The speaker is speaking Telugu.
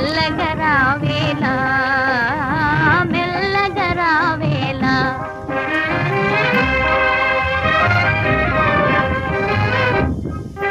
అల్లగరా వేలా